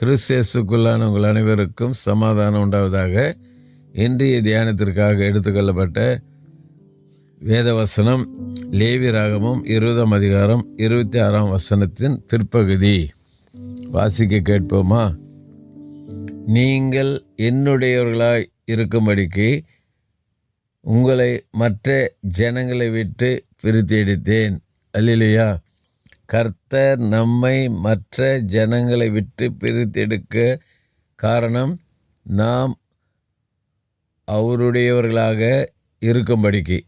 கிறிஸ்தேசுக்குள்ளான உங்கள் அனைவருக்கும் சமாதானம் உண்டாவதாக இன்றைய தியானத்திற்காக எடுத்துக்கொள்ளப்பட்ட வேதவசனம் லேவி ராகமும் இருபதாம் அதிகாரம் இருபத்தி ஆறாம் வசனத்தின் பிற்பகுதி. வாசிக்க கேட்போமா? நீங்கள் என்னுடையவர்களாய் இருக்கும்படிக்கு உங்களை மற்ற ஜனங்களை விட்டு பிரித்து எடுத்தேன் அல்லையா கர்த்தர் நம்மை மற்ற ஜனங்களை விட்டு பிரித்தெடுக்க காரணம் நாம் அவருடையவர்களாக இருக்கும்படிக்கு.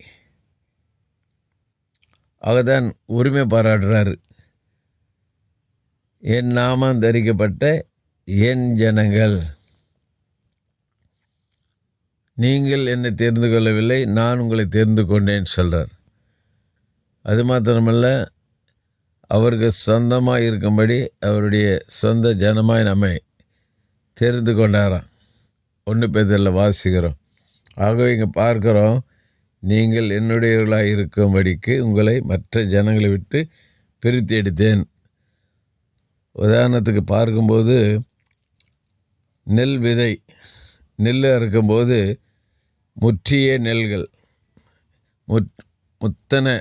அவர்தான் உரிமை பாராட்டுறாரு. என் நாமம் தரிக்கப்பட்ட என் ஜனங்கள். நீங்கள் என்னை தெரிந்து கொள்ளவில்லை நான் உங்களை தெரிந்து கொண்டேன் சொல்கிறார் அது மாத்திரமல்ல அவருக்கு சொந்தமாக இருக்கும்படி அவருடைய சொந்த ஜனமாய் நம்மை தெரிந்து கொண்டாராம். ஒன்று பேரில் வாசிக்கிறோம். ஆகவே இங்கே பார்க்குறோம் நீங்கள் என்னுடையவர்களாக இருக்கும்படிக்கு உங்களை மற்ற ஜனங்களை விட்டு பிரித்து எடுத்தேன். உதாரணத்துக்கு பார்க்கும்போது நெல் விதை நெல் அறுக்கும்போது முற்றிய நெல்கள் முத் முத்தனை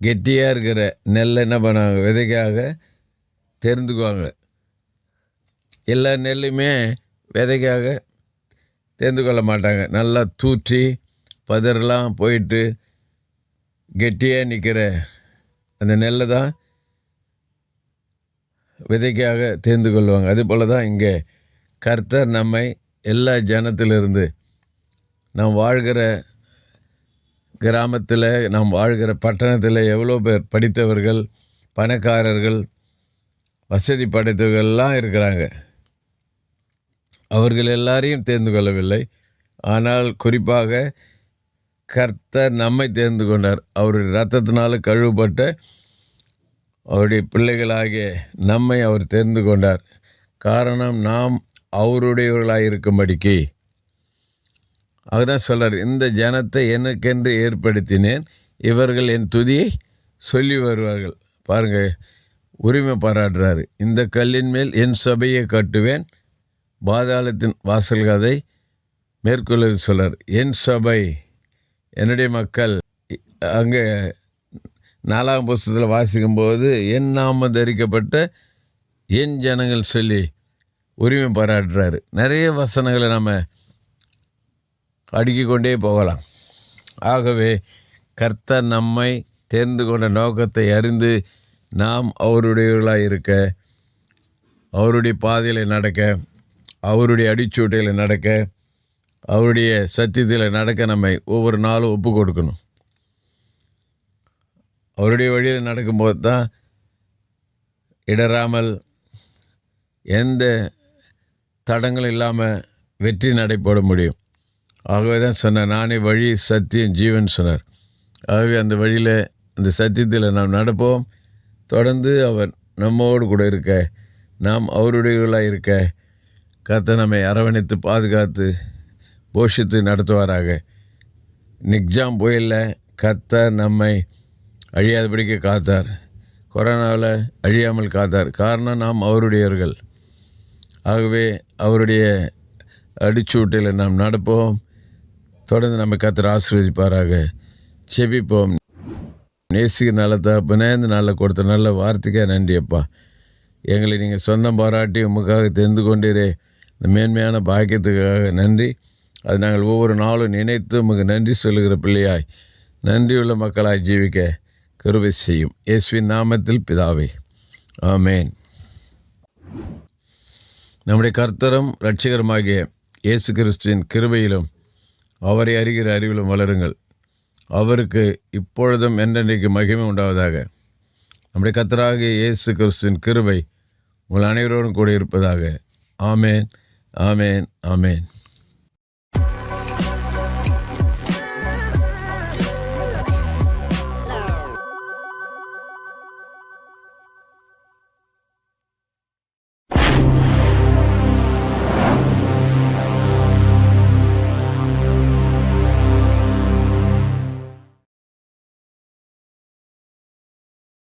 கெட்டியாக இருக்கிற நெல்லை என்ன பண்ணுவாங்க? விதைக்காக தெரிந்துக்குவாங்க எல்லா நெல்லுமே விதைக்காக தெரிந்து கொள்ள மாட்டாங்க. நல்லா தூற்றி பதறலாம் போயிட்டு கெட்டியாக நிற்கிற அந்த நெல்லை தான் விதைக்காக தேர்ந்து கொள்வாங்க அது போல் தான் இங்கே கர்த்தர் நம்மை எல்லா ஜனத்திலிருந்து நாம் வாழ்கிற கிராமத்தில் நாம் வாழ்கிற பட்டணத்தில் எவ்வளோ பேர் படித்தவர்கள் பணக்காரர்கள் வசதி படைத்தவர்கள்லாம் இருக்கிறாங்க. அவர்கள் எல்லாரையும் தேர்ந்து கொள்ளவில்லை. ஆனால் குறிப்பாக கர்த்தர் நம்மை தேர்ந்து கொண்டார். அவருடைய ரத்தத்தினால் கழுவப்பட்ட அவருடைய பிள்ளைகளாகிய நம்மை அவர் தேர்ந்து கொண்டார். காரணம் நாம் அவருடையவர்களாக இருக்கும்படிக்கு அவர்தான் சொல்கிறார் இந்த ஜனத்தை எனக்கென்று ஏற்படுத்தினேன் இவர்கள் என் துதியை சொல்லி வருவார்கள். பாருங்கள் உரிமை பாராட்டுறாரு. இந்த கல்லின் மேல் என் சபையை கட்டுவேன் பாதாளத்தின் வாசல் கதை மேற்கொள்ள சொல்கிறார் என் சபை என்னுடைய மக்கள் அங்கே நாலாம் புஸ்தத்தில் வாசிக்கும்போது என் நாம தரிக்கப்பட்ட என் ஜனங்கள் சொல்லி உரிமை பாராட்டுறாரு. நிறைய வசனங்களை நம்ம அடுக்கிக்கொண்டே போகலாம். ஆகவே கர்த்தர் நம்மை தேர்ந்து கொண்ட நோக்கத்தை அறிந்து நாம் அவருடையவர்களாக இருக்க அவருடைய பாதையில் நடக்க அவருடைய அடிச்சூட்டையில் நடக்க அவருடைய சத்தியத்தில் நடக்க நம்மை ஒவ்வொரு நாளும் ஒப்பு கொடுக்கணும் அவருடைய வழியில் நடக்கும்போது தான் இடராமல் எந்த தடங்கள் இல்லாமல் வெற்றி நடைபெற முடியும். ஆகவே தான் சொன்னார் நானே வழி சத்தியம் ஜீவன் சொன்னார். ஆகவே அந்த வழியில் அந்த சத்தியத்தில் நாம் நடப்போம். தொடர்ந்து அவர் நம்மோடு கூட இருக்க நாம் அவருடையவர்களாக இருக்க கத்த நம்மை அரவணைத்து பாதுகாத்து போஷித்து நடத்துவாராக. நிக்ஜாம் புயலில் கத்த நம்மை அழியாதபடிக்கு காத்தார். கொரோனாவில் அழியாமல் காத்தார். காரணம் நாம் அவருடையவர்கள். ஆகவே அவருடைய அடிச்சூட்டில் நாம் நடப்போம். தொடர்ந்து நம்ம கத்திர ஆசீர்வதிப்பாராக. செபிப்போம். நேசிக்கு நல்ல தகப்பனே இந்த நல்ல கொடுத்த நல்ல வார்த்தைக்கே நன்றியப்பா எங்களை நீங்கள் சொந்தம் பாராட்டி உமக்காக தெரிந்து கொண்டீரே. இந்த மேன்மையான பாக்கியத்துக்காக நன்றி. அது நாங்கள் ஒவ்வொரு நாளும் நினைத்து உமக்கு நன்றி சொல்லுகிற பிள்ளையாய். நன்றியுள்ள மக்களாய் ஜீவிக்க கருவை செய்யும். இயேசுவின் நாமத்தில் பிதாவே. ஆமேன். நம்முடைய கர்த்தரும் இரட்சகருமாகிய இயேசு கிறிஸ்துவின் கிருபையிலும் அவரை அறிகிற அறிவிலும் வளருங்கள். அவருக்கு இப்பொழுதும் என்றென்றைக்கு மகிமை உண்டாவதாக. நம்முடைய கத்தராக இயேசு கிறிஸ்துவின் கிருபை உங்கள் அனைவரோடும் கூட இருப்பதாக. ஆமேன் ஆமேன் ஆமேன்.